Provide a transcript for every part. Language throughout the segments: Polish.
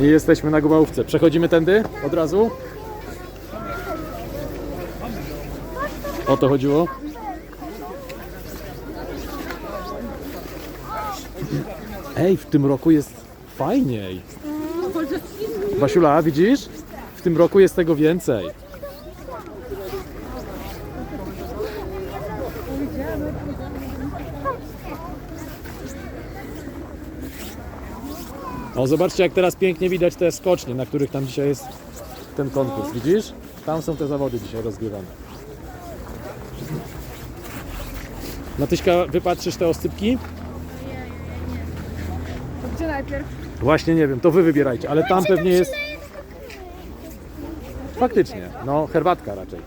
I jesteśmy na Gubałówce. Przechodzimy tędy od razu? O to chodziło? Ej, w tym roku jest fajniej. Basiula, widzisz? W tym roku jest tego więcej. O, zobaczcie jak teraz pięknie widać te skocznie, na których tam dzisiaj jest ten konkurs. Widzisz? Tam są te zawody dzisiaj rozgrywane. Matyśka, wypatrzysz te oscypki? Gdzie najpierw? Właśnie nie wiem, to wy wybierajcie, ale tam pewnie jest... Faktycznie, no herbatka raczej.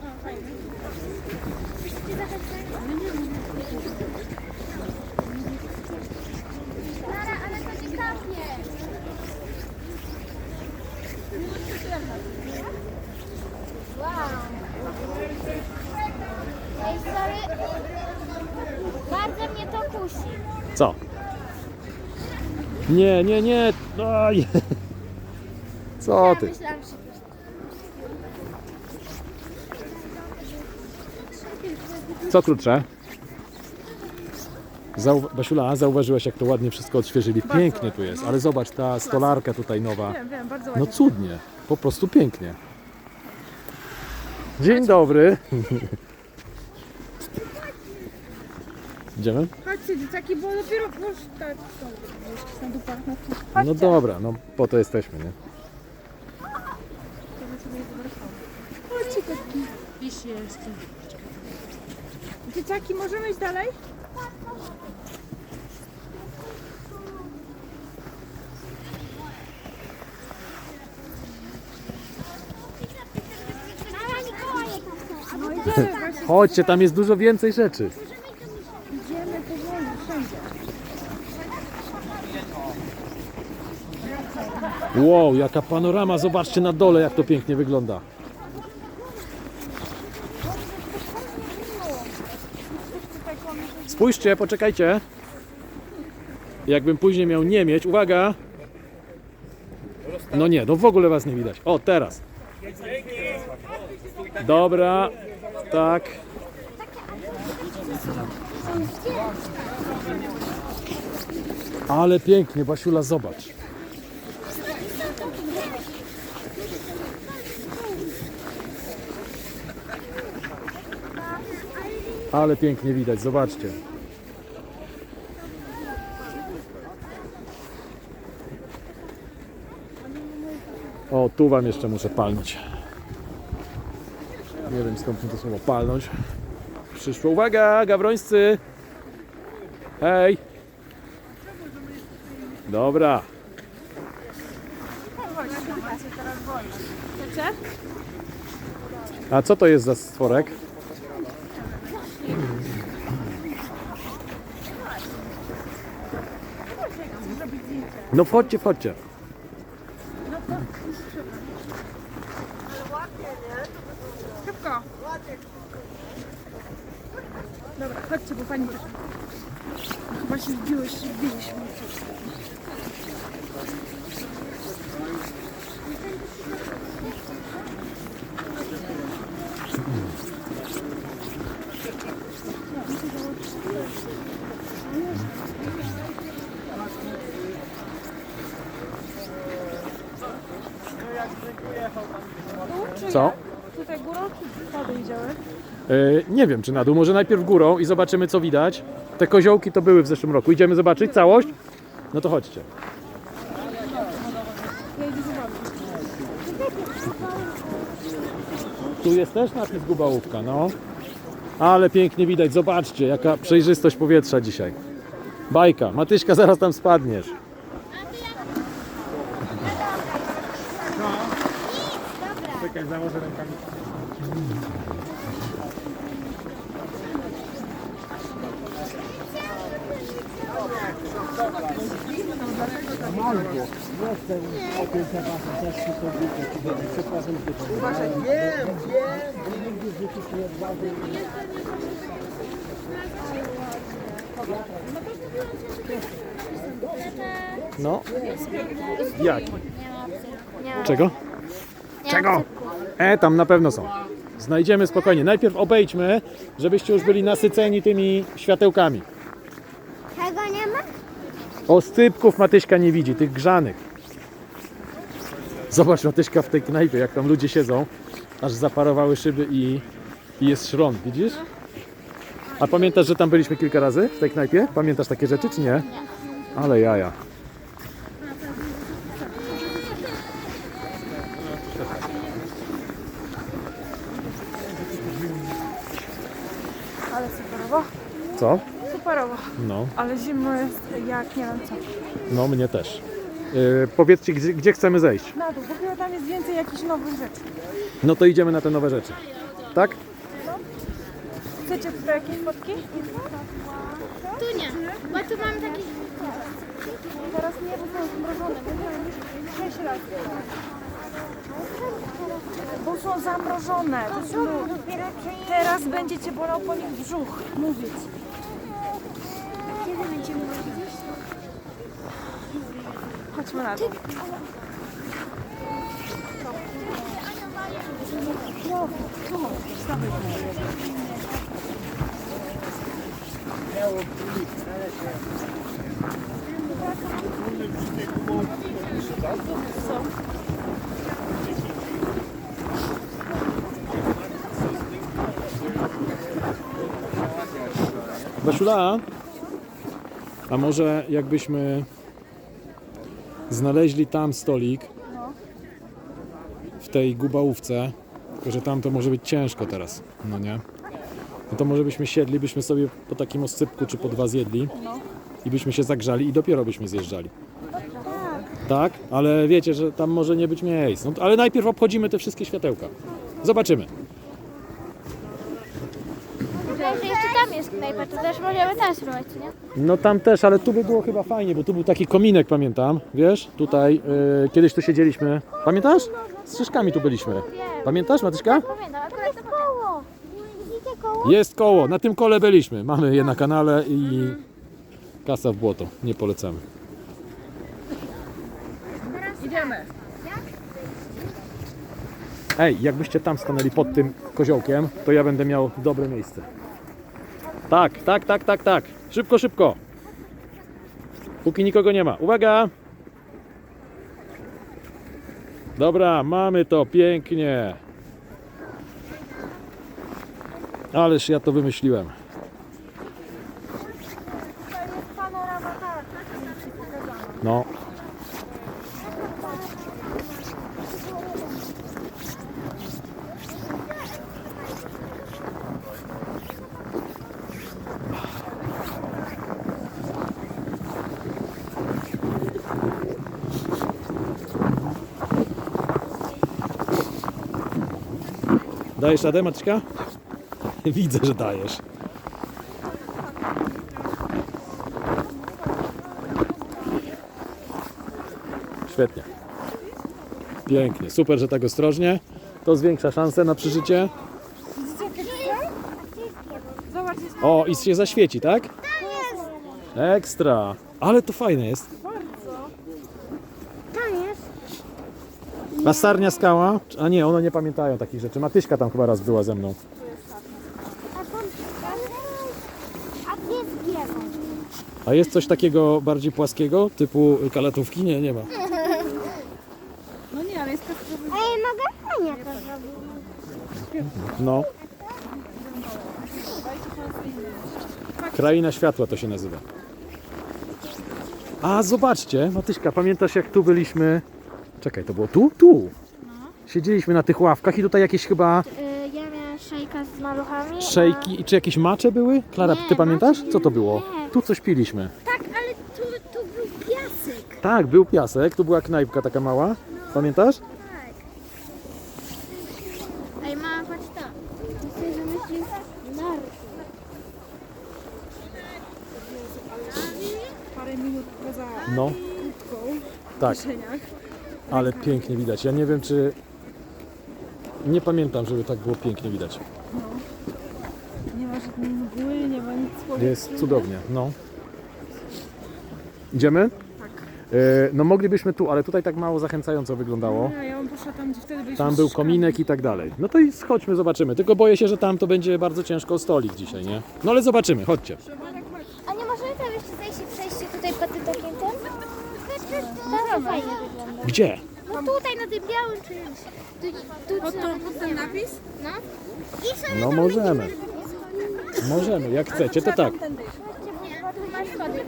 ale to ciekawie. Wow. Ej, sorry. Bardzo mnie to kusi. Co? Nie, nie, nie. Aj. Co ty? Myślałam, że Co krótsze? Zau... Basiula, zauważyłaś jak to ładnie wszystko odświeżyli. Pięknie tu jest, ale zobacz, ta stolarka tutaj nowa. Wiem, wiem, bardzo ładnie. No cudnie, po prostu pięknie. Dzień dobry. Idziemy? Chodźcie dzieciaki, bo dopiero no, już tak, są jeszcze na dupach. No, to No chodźcie. dobra, no po to jesteśmy, nie? Chodźcie kotki. Dzieciaki, możemy iść dalej? Mama Mikołajek tam są. No. Chodźcie, tam jest dużo więcej rzeczy. Wow, jaka panorama, zobaczcie na dole jak to pięknie wygląda. Spójrzcie, poczekajcie. Jakbym później miał nie mieć, uwaga. No nie, no w ogóle was nie widać. O, teraz. Dobra, tak. Ale pięknie, Basiula, zobacz. Ale pięknie widać, zobaczcie. O, tu wam jeszcze muszę palnąć. Nie wiem skąd mi to słowo palnąć. Przyszło. Uwaga, gawrońscy! Hej! Dobra. A co to jest za stworek? No wchodźcie, wchodźcie. Szybko. Dobra, chodźcie, bo pani czeka. Chyba się wbiłeś, wbiliśmy. Co? Tutaj górą czy spadł idziemy? Yy, nie wiem, czy na dół. Może najpierw górą i zobaczymy, co widać. Te koziołki to były w zeszłym roku. Idziemy zobaczyć całość? No to chodźcie. Tu jest też napis Gubałówka, no. Ale pięknie widać, zobaczcie, jaka przejrzystość powietrza dzisiaj. Bajka, Matyśka, zaraz tam spadniesz. jak założę rękami. Wiem, wiem! Nie się. No. Jak? Czego? Ma E, tam na pewno są. Znajdziemy spokojnie. Najpierw obejdźmy, żebyście już byli nasyceni tymi światełkami. Czego nie ma? Oscypków Matyśka nie widzi, tych grzanych. Zobacz Matyśka w tej knajpie, jak tam ludzie siedzą, aż zaparowały szyby i, i jest szron, widzisz? A pamiętasz, że tam byliśmy kilka razy w tej knajpie? Pamiętasz takie rzeczy, czy nie? Ale jaja. Ale superowo. Co? Superowo. No, Ale zimno jest jak nie wiem co. no mnie też. Yy, powiedzcie, gdzie, gdzie chcemy zejść? Na dół, bo chyba tam jest więcej jakichś nowych rzeczy. No to idziemy na te nowe rzeczy. Tak? Chcecie tutaj jakieś fotki? Tu nie, bo tu mam taki... Teraz nie, bo już sześć razy. Bo są zamrożone. To są... Teraz będziecie bolał po nich brzuch. Mówić. Kiedy będziemy mówić? Chodźmy na dół. Basiula, a może jakbyśmy znaleźli tam stolik w tej gubałówce, tylko że tam to może być ciężko teraz, no nie? No to może byśmy siedli, byśmy sobie po takim oscypku czy po dwa zjedli i byśmy się zagrzali i dopiero byśmy zjeżdżali. Tak, ale wiecie, że tam może nie być miejsc. No, ale najpierw obchodzimy te wszystkie światełka. Zobaczymy. Myślę, że jeszcze tam jest knajpa, to też możemy tam spróbować, nie? No tam też, ale tu by było chyba fajnie, bo tu był taki kominek, pamiętam, wiesz, tutaj, yy, kiedyś tu siedzieliśmy, pamiętasz? Z szyszkami tu byliśmy. Pamiętasz, Matyśka? Pamiętam, akurat to koło. Widzicie koło? Jest koło, na tym kole byliśmy, mamy je na kanale i kasa w błoto, nie polecamy. Idziemy. Ej, jakbyście tam stanęli pod tym koziołkiem, to ja będę miał dobre miejsce. Tak, tak, tak, tak, tak. Szybko, szybko. Póki nikogo nie ma. Uwaga! Dobra, mamy to, pięknie. Ależ ja to wymyśliłem. Dajesz radę, Maćka? Widzę, że dajesz. Świetnie. Pięknie. Super, że tak ostrożnie. To zwiększa szanse na przeżycie. O, i się zaświeci, tak? Ekstra. Ale to fajne jest. bardzo. Tam jest. Lasarnia skała. A nie, one nie pamiętają takich rzeczy. Matyśka tam chyba raz była ze mną. A tam... A? A jest coś takiego bardziej płaskiego, typu kalatówki? Nie, nie ma. No nie, ale jest kastrowy. Ej, mogę fajnie to zrobić. No. Kraina światła to się nazywa. A zobaczcie, Matyśka, pamiętasz jak tu byliśmy? Czekaj, to było tu? Tu. Siedzieliśmy na tych ławkach i tutaj jakieś chyba Y, ja miałam szejka z maluchami. szejki, czy jakieś macze były? Klara, Nie, ty pamiętasz? Co to było? nie. Tu coś piliśmy. Tak, ale tu, tu był piasek. Tak, był piasek, tu była knajpka taka mała. Pamiętasz? Ej, mama, patrz to. Ty sobie wymyślił narty. Parę minut poza No, krótką tak, kieszeniach. Ale pięknie widać. Ja nie wiem, czy... Nie pamiętam, żeby tak było pięknie widać. Nie ma żadnej mgły, nie ma nic słowa. Jest cudownie, no. Idziemy? Tak. No moglibyśmy tu, ale tutaj tak mało zachęcająco wyglądało. Ja, ja bym poszła tam, gdzie wtedy byliśmy Tam był kominek i tak dalej. No to i schodźmy, zobaczymy. Tylko boję się, że tam to będzie bardzo ciężko o stolik dzisiaj, nie? No ale zobaczymy, chodźcie. A nie możemy tam jeszcze zejść i przejść tutaj po tym takim tym? Tam to fajnie wygląda. Gdzie? No tutaj na tym białym czymś. Tu, tu, Pod, tą, pod ten napis? No. I sobie No tam możemy. będziemy- Możemy, jak chcecie, to tak. Bo tu masz schody.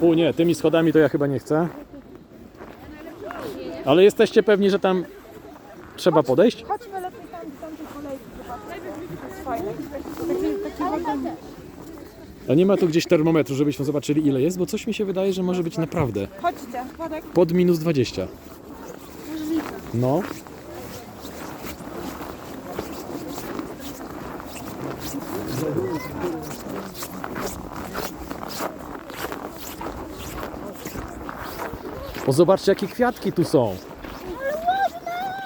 U nie, tymi schodami to ja chyba nie chcę. Ale jesteście pewni, że tam trzeba podejść? Chodźmy lepiej tam, tam tej kolejki. zobaczmy. To jest fajne. Taki, taki Ale tam też. A nie ma tu gdzieś termometru, żebyśmy zobaczyli ile jest, bo coś mi się wydaje, że może być naprawdę Chodźcie, Władek. pod minus 20. No. O, zobaczcie jakie kwiatki tu są.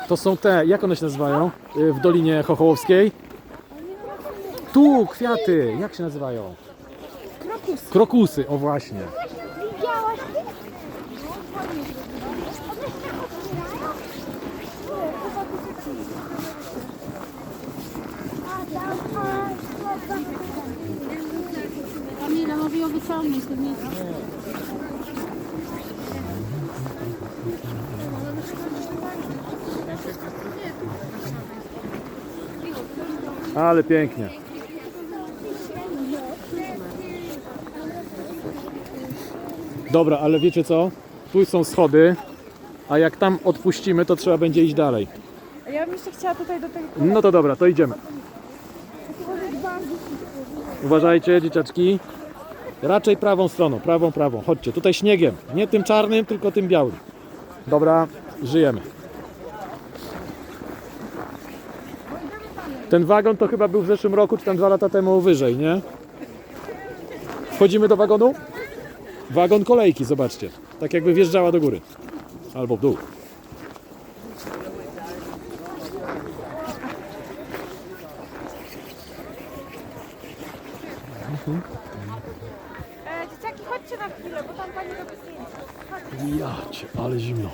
To są te, jak one się nazywają? Y, W Dolinie Chochołowskiej? Tu kwiaty, jak się nazywają? Krokus. Krokusy, o właśnie. Widziałaś ty? Kamila mówi Ale pięknie. Dobra, ale wiecie co? Tu są schody, a jak tam odpuścimy, to trzeba będzie iść dalej. A ja bym jeszcze chciała tutaj do tego No to dobra, to idziemy. Uważajcie, dzieciaczki. Raczej prawą stroną, prawą, prawą. Chodźcie, tutaj śniegiem. Nie tym czarnym, tylko tym białym. Dobra, żyjemy. Ten wagon to chyba był w zeszłym roku, czy tam dwa lata temu wyżej, nie? Wchodzimy do wagonu? Wagon kolejki, zobaczcie. Tak jakby wjeżdżała do góry. Albo w dół. E, dzieciaki, chodźcie na chwilę, bo tam pani robi zdjęcia. Jacie, ale zimno.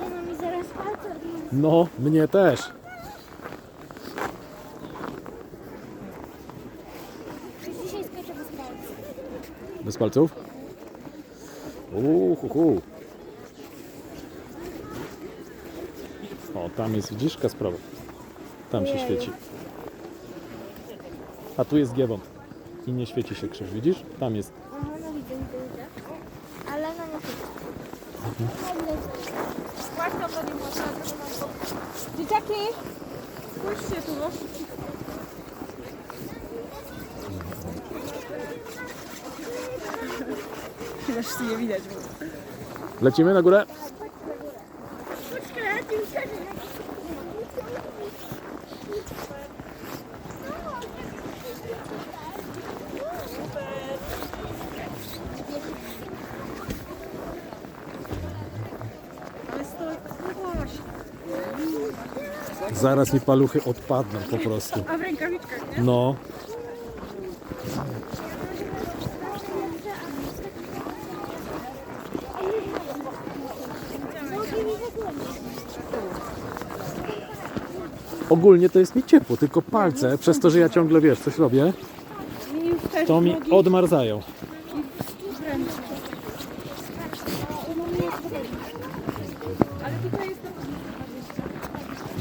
Nie no, mi zaraz palce. No, mnie też. Dzisiaj skończę bez palców. Bez palców? Uuu, hu, hu. O, tam jest, widzisz, sprawa. Tam się świeci. A tu jest giewont. I nie świeci się krzyż, widzisz? Tam jest. No. Ale no nie to... Dzieciaki, spójrzcie tu. no. Nie widać. Lecimy na górę? Zaraz mi paluchy odpadną po prostu. A w rękawiczkach, nie? No. Ogólnie to jest mi ciepło, tylko palce, przez to, że ja ciągle wiesz, coś robię, to mi odmarzają.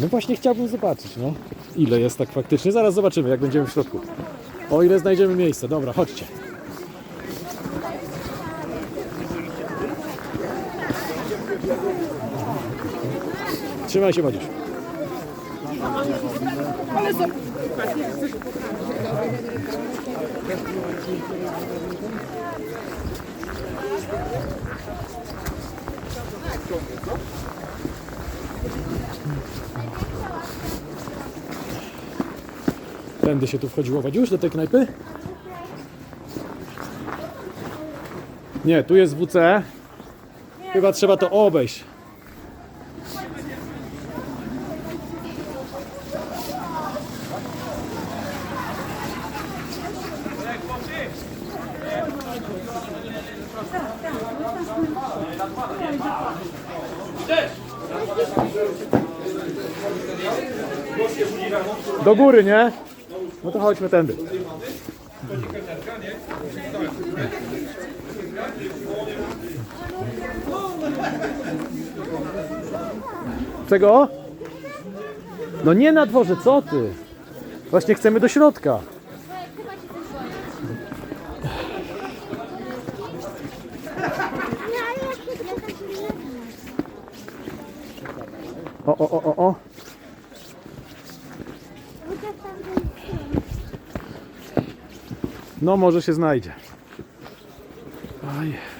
No właśnie chciałbym zobaczyć, no. Ile jest tak faktycznie. Zaraz zobaczymy, jak będziemy w środku. O ile znajdziemy miejsce. Dobra, chodźcie. Trzymaj się, Madziusz. Tędy się tu wchodziło, Wadziusz, do tej knajpy? Nie, tu jest WC. Chyba trzeba to obejść. Do góry, nie? No to chodźmy tędy. Czego? No nie na dworze, co ty? Właśnie chcemy do środka. O, o, o, o. No może się znajdzie. Aj.